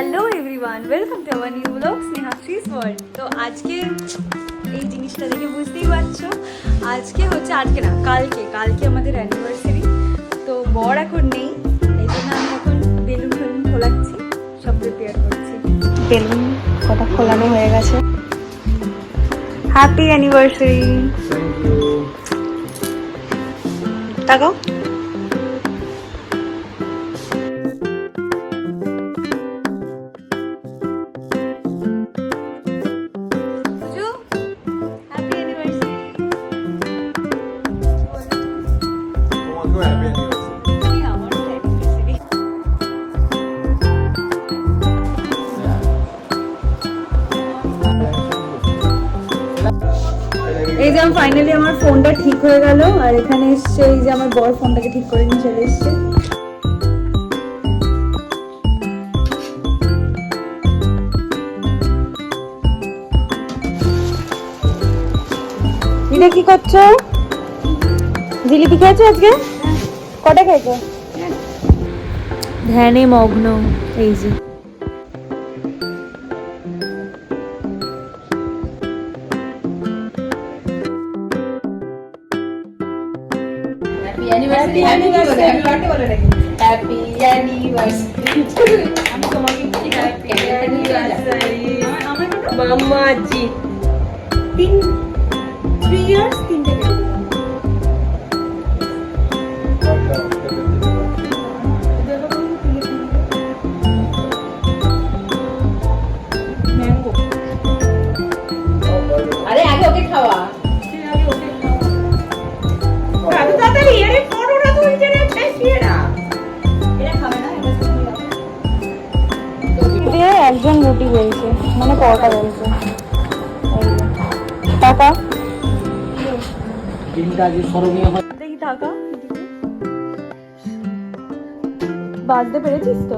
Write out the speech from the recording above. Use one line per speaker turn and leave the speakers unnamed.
Everyone welcome to our new blog Snehashri's world. তো আজকে এই জিনিসটা দেখে বুঝতেই পারছ আজকে হচ্ছে আজকে না কালকে কালকে আমাদের অ্যানিভার্সারি তো বর এখন নেই এই জন্য আমি এখন বেলুন ফেলুন খোলাচ্ছি সব প্রিপেয়ার করছি। বেলুন কটা খোলানো হয়ে গেছে। হ্যাপি অ্যানিভার্সারি তাকাও। এই যে আমার ফাইনালি আমার ফোনটা ঠিক হয়ে গেল, আর এখানে এসছে এই যে আমার বড় ফোনটাকে ঠিক করে নিয়ে চলে এসছে। এটা কি করছ? জিলিপি খেয়েছো আজকে? কটা খেয়েছো ধ্যানে মগ্ন এই যে
হ্যাপি অ্যানিভার্সারি হ্যাপি বার্থডে বলে নাকি হ্যাপি অ্যানিভার্সারি আমি তোমাকে হ্যাপি অ্যানিভার্সারি মাম্মা জি তিন থ্রি ইয়ার্স তিনটে আরে আগে ওকে খাওয়া। এত তাড়াতাড়ি আরে পড়ো না তুই যে রে ফেসিয়ে না। এটা খাবে না এটা
যে একজন রুটি বলছে মানে পরোটা বলছে। টাকা
দিনটা স্মরণীয় হয়।
দেখি টাকা বাঁচতে পেরেছিস তো?